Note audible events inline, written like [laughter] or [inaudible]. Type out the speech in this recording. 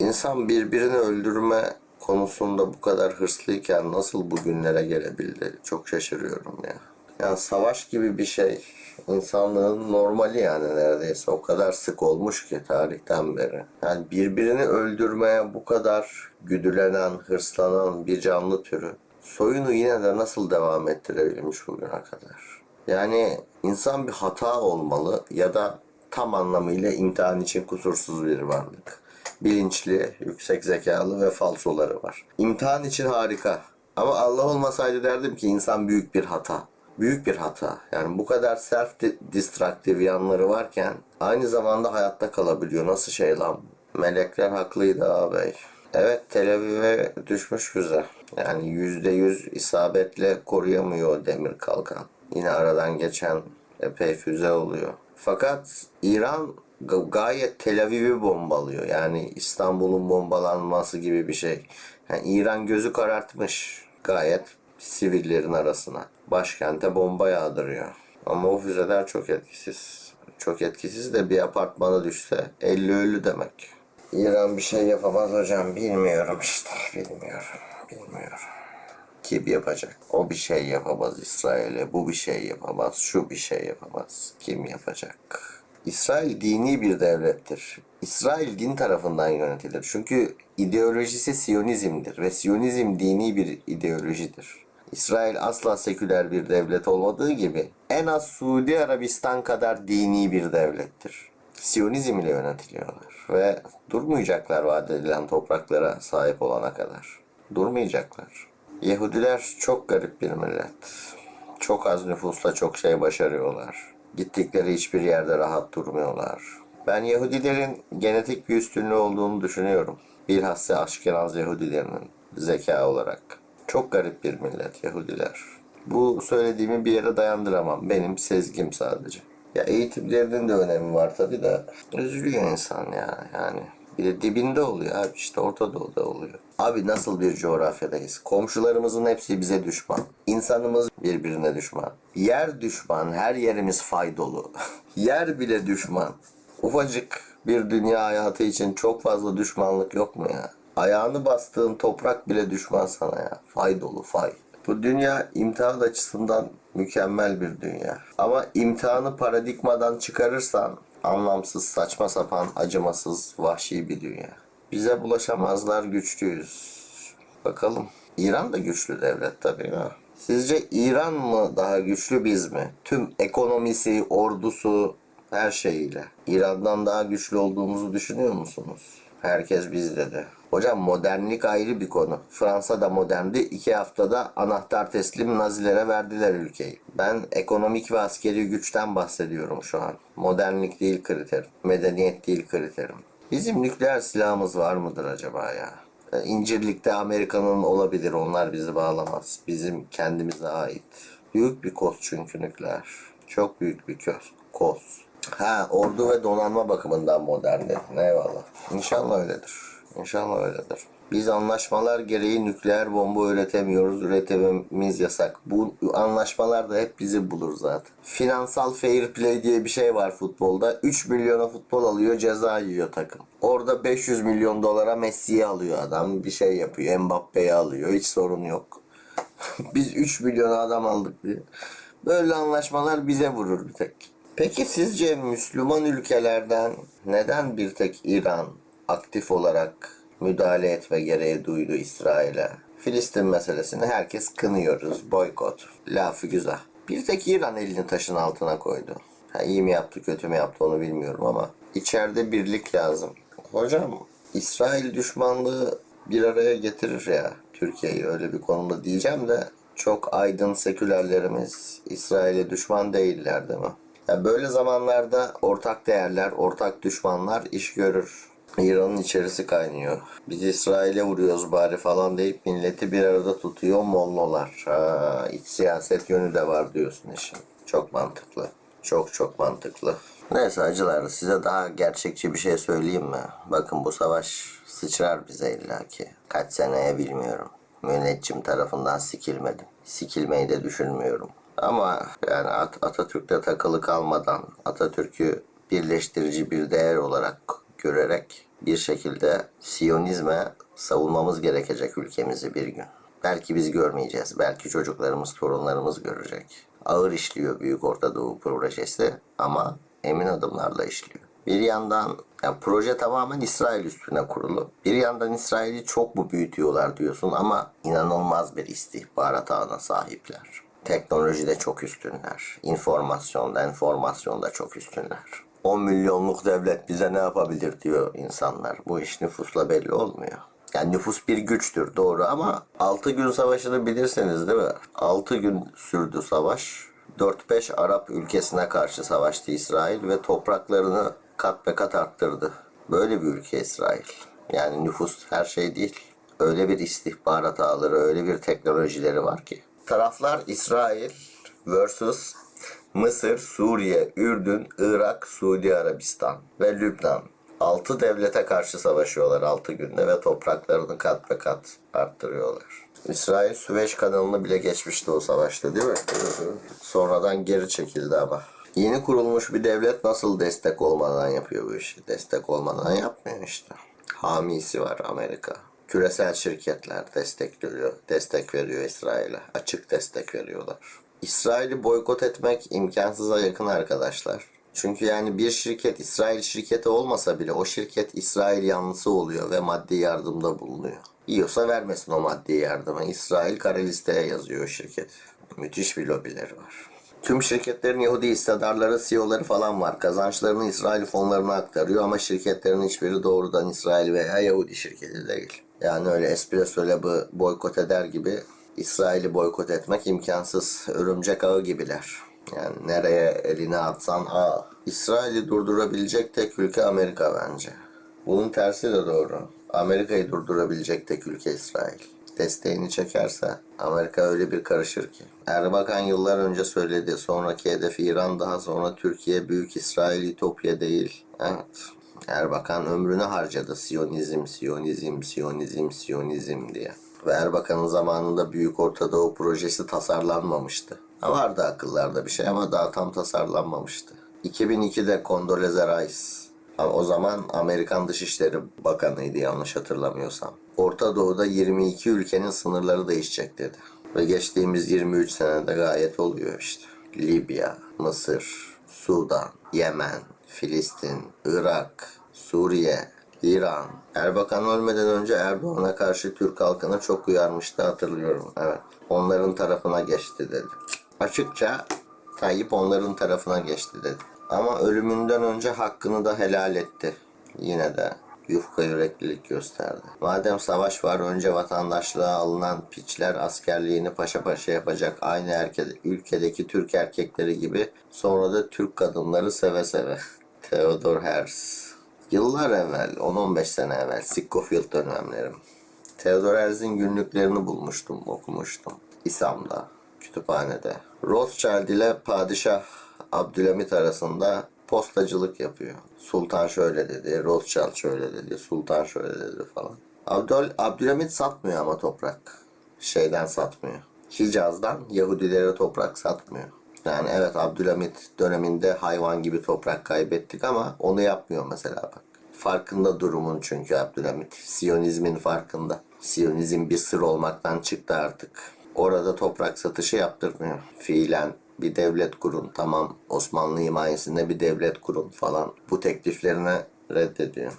İnsan birbirini öldürme konusunda bu kadar hırslıyken nasıl bugünlere gelebildi? Çok şaşırıyorum ya. Yani savaş gibi bir şey insanlığın normali yani neredeyse o kadar sık olmuş ki tarihten beri. Yani birbirini öldürmeye bu kadar güdülenen, hırslanan bir canlı türü soyunu yine de nasıl devam ettirebilmiş bugüne kadar? Yani insan bir hata olmalı ya da tam anlamıyla imtihan için kusursuz bir varlık. Bilinçli, yüksek zekalı ve falsoları var. İmtihan için harika. Ama Allah olmasaydı derdim ki insan büyük bir hata. Büyük bir hata. Yani bu kadar self destructive yanları varken aynı zamanda hayatta kalabiliyor. Nasıl şey lan? Melekler haklıydı ağabey. Evet Tel Aviv'e düşmş füze. Yani yüzde yüz isabetle koruyamıyor demir kalkan. Yine aradan geçen epey füze oluyor. Fakat İran gayet Tel Aviv'i bombalıyor. Yani İstanbul'un bombalanması gibi bir şey. Yani İran gözü karartmış gayet sivillerin arasına. Başkente bomba yağdırıyor. Ama o füzeler çok etkisiz. Çok etkisiz de bir apartmana düşse 50 ölü demek. İran bir şey yapamaz hocam. Bilmiyorum işte. Bilmiyorum. Bilmiyorum. Kim yapacak? O bir şey yapamaz İsrail'e. Bu bir şey yapamaz. Şu bir şey yapamaz. Kim yapacak? İsrail dini bir devlettir. İsrail din tarafından yönetilir. Çünkü ideolojisi Siyonizm'dir ve Siyonizm dini bir ideolojidir. İsrail asla seküler bir devlet olmadığı gibi en az Suudi Arabistan kadar dini bir devlettir. Siyonizm ile yönetiliyorlar ve durmayacaklar vaat edilen topraklara sahip olana kadar. Durmayacaklar. Yahudiler çok garip bir millet. Çok az nüfusla çok şey başarıyorlar. Gittikleri hiçbir yerde rahat durmuyorlar. Ben Yahudilerin genetik bir üstünlüğü olduğunu düşünüyorum. Bilhassa Aşkenaz Yahudilerinin zeka olarak. Çok garip bir millet Yahudiler. Bu söylediğimi bir yere dayandıramam. Benim sezgim sadece. Ya eğitimlerinin de önemi var tabii de. Üzülüyor insan ya yani. Bir de dibinde oluyor abi işte Orta Doğu'da oluyor. Abi nasıl bir coğrafyadayız? Komşularımızın hepsi bize düşman. İnsanımız birbirine düşman. Yer düşman, her yerimiz fay dolu. [laughs] Yer bile düşman. Ufacık bir dünya hayatı için çok fazla düşmanlık yok mu ya? Ayağını bastığın toprak bile düşman sana ya. Fay dolu fay. Bu dünya imtihan açısından mükemmel bir dünya. Ama imtihanı paradigmadan çıkarırsan anlamsız, saçma sapan, acımasız, vahşi bir dünya. Bize bulaşamazlar, güçlüyüz. Bakalım. İran da güçlü devlet tabii ha. Sizce İran mı daha güçlü biz mi? Tüm ekonomisi, ordusu, her şeyiyle. İran'dan daha güçlü olduğumuzu düşünüyor musunuz? Herkes biz dedi. Hocam modernlik ayrı bir konu. Fransa da moderndi. İki haftada anahtar teslim Nazilere verdiler ülkeyi. Ben ekonomik ve askeri güçten bahsediyorum şu an. Modernlik değil kriterim. Medeniyet değil kriterim. Bizim nükleer silahımız var mıdır acaba ya? E, İncirlik'te Amerika'nın olabilir. Onlar bizi bağlamaz. Bizim kendimize ait. Büyük bir koz çünkü nükleer. Çok büyük bir köz. Koz. Ha ordu ve donanma bakımından modern dedin. Eyvallah. İnşallah öyledir. İnşallah öyledir. Biz anlaşmalar gereği nükleer bomba üretemiyoruz. Üretememiz yasak. Bu anlaşmalar da hep bizi bulur zaten. Finansal fair play diye bir şey var futbolda. 3 milyona futbol alıyor ceza yiyor takım. Orada 500 milyon dolara Messi'yi alıyor adam. Bir şey yapıyor. Mbappe'yi alıyor. Hiç sorun yok. [laughs] Biz 3 milyon adam aldık diye. Böyle anlaşmalar bize vurur bir tek. Peki sizce Müslüman ülkelerden neden bir tek İran aktif olarak müdahale etme gereği duydu İsrail'e? Filistin meselesini herkes kınıyoruz, boykot, lafı güzel. Bir tek İran elini taşın altına koydu. Ha, iyi mi yaptı, kötü mü yaptı onu bilmiyorum ama içeride birlik lazım. Hocam, İsrail düşmanlığı bir araya getirir ya Türkiye'yi öyle bir konumda diyeceğim de çok aydın sekülerlerimiz İsrail'e düşman değiller değil mi? Ya böyle zamanlarda ortak değerler, ortak düşmanlar iş görür. İran'ın içerisi kaynıyor. Biz İsrail'e vuruyoruz bari falan deyip milleti bir arada tutuyor mollolar. Ha, iç siyaset yönü de var diyorsun işin. Çok mantıklı. Çok çok mantıklı. Neyse acılar size daha gerçekçi bir şey söyleyeyim mi? Bakın bu savaş sıçrar bize illaki. Kaç seneye bilmiyorum. Müneccim tarafından sikilmedim. Sikilmeyi de düşünmüyorum. Ama yani At- Atatürk'te takılı kalmadan Atatürk'ü birleştirici bir değer olarak görerek bir şekilde Siyonizme savunmamız gerekecek ülkemizi bir gün. Belki biz görmeyeceğiz. Belki çocuklarımız, torunlarımız görecek. Ağır işliyor Büyük Orta Doğu projesi ama emin adımlarla işliyor. Bir yandan yani proje tamamen İsrail üstüne kurulu. Bir yandan İsrail'i çok mu büyütüyorlar diyorsun ama inanılmaz bir istihbarat ağına sahipler. Teknolojide çok üstünler. İnformasyonda, enformasyonda çok üstünler. 10 milyonluk devlet bize ne yapabilir diyor insanlar. Bu iş nüfusla belli olmuyor. Yani nüfus bir güçtür doğru ama 6 gün savaşını bilirseniz değil mi? 6 gün sürdü savaş. 4-5 Arap ülkesine karşı savaştı İsrail ve topraklarını kat be kat arttırdı. Böyle bir ülke İsrail. Yani nüfus her şey değil. Öyle bir istihbarat ağları, öyle bir teknolojileri var ki. Taraflar İsrail versus Mısır, Suriye, Ürdün, Irak, Suudi Arabistan ve Lübnan. Altı devlete karşı savaşıyorlar 6 günde ve topraklarını kat be kat arttırıyorlar. İsrail Süveyş kanalını bile geçmişti o savaşta değil mi? Sonradan geri çekildi ama. Yeni kurulmuş bir devlet nasıl destek olmadan yapıyor bu işi? Destek olmadan yapmıyor işte. Hamisi var Amerika. Küresel şirketler destekliyor, destek veriyor İsrail'e. Açık destek veriyorlar. İsrail'i boykot etmek imkansıza yakın arkadaşlar. Çünkü yani bir şirket İsrail şirketi olmasa bile o şirket İsrail yanlısı oluyor ve maddi yardımda bulunuyor. Yiyorsa vermesin o maddi yardımı. İsrail kara listeye yazıyor şirket. Müthiş bir lobileri var. Tüm şirketlerin Yahudi hissedarları, CEO'ları falan var. Kazançlarını İsrail fonlarına aktarıyor ama şirketlerin hiçbiri doğrudan İsrail veya Yahudi şirketi değil. Yani öyle Espresso Lab'ı boykot eder gibi İsrail'i boykot etmek imkansız. Örümcek ağı gibiler. Yani nereye elini atsan ağ. İsrail'i durdurabilecek tek ülke Amerika bence. Bunun tersi de doğru. Amerika'yı durdurabilecek tek ülke İsrail. Desteğini çekerse Amerika öyle bir karışır ki. Erbakan yıllar önce söyledi. Sonraki hedef İran daha sonra Türkiye büyük İsrail İtopya değil. Evet. Erbakan ömrünü harcadı. Siyonizm, Siyonizm, Siyonizm, Siyonizm diye. Ve Erbakan'ın zamanında Büyük Orta Doğu projesi tasarlanmamıştı. Vardı akıllarda bir şey ama daha tam tasarlanmamıştı. 2002'de Condoleezza Rice o zaman Amerikan Dışişleri Bakanıydı yanlış hatırlamıyorsam. Orta Doğu'da 22 ülkenin sınırları değişecek dedi. Ve geçtiğimiz 23 senede gayet oluyor işte. Libya, Mısır, Sudan, Yemen, Filistin, Irak, Suriye, İran. Erbakan ölmeden önce Erdoğan'a karşı Türk halkını çok uyarmıştı hatırlıyorum. Evet. Onların tarafına geçti dedi. Açıkça Tayyip onların tarafına geçti dedi. Ama ölümünden önce hakkını da helal etti. Yine de yufka yüreklilik gösterdi. Madem savaş var önce vatandaşlığa alınan piçler askerliğini paşa paşa yapacak aynı erke, ülkedeki Türk erkekleri gibi sonra da Türk kadınları seve seve. [laughs] Theodor Herzl. Yıllar evvel, 10-15 sene evvel, Sikofield dönemlerim. Theodor Herzl'in günlüklerini bulmuştum, okumuştum. İsam'da, kütüphanede. Rothschild ile Padişah Abdülhamit arasında postacılık yapıyor. Sultan şöyle dedi, Rothschild şöyle dedi, Sultan şöyle dedi falan. Abdül, Abdülhamit satmıyor ama toprak. Şeyden satmıyor. Hicaz'dan Yahudilere toprak satmıyor. Yani evet Abdülhamit döneminde hayvan gibi toprak kaybettik ama onu yapmıyor mesela bak. Farkında durumun çünkü Abdülhamit. Siyonizmin farkında. Siyonizm bir sır olmaktan çıktı artık. Orada toprak satışı yaptırmıyor. Fiilen bir devlet kurun. Tamam Osmanlı himayesinde bir devlet kurun falan. Bu tekliflerine reddediyor.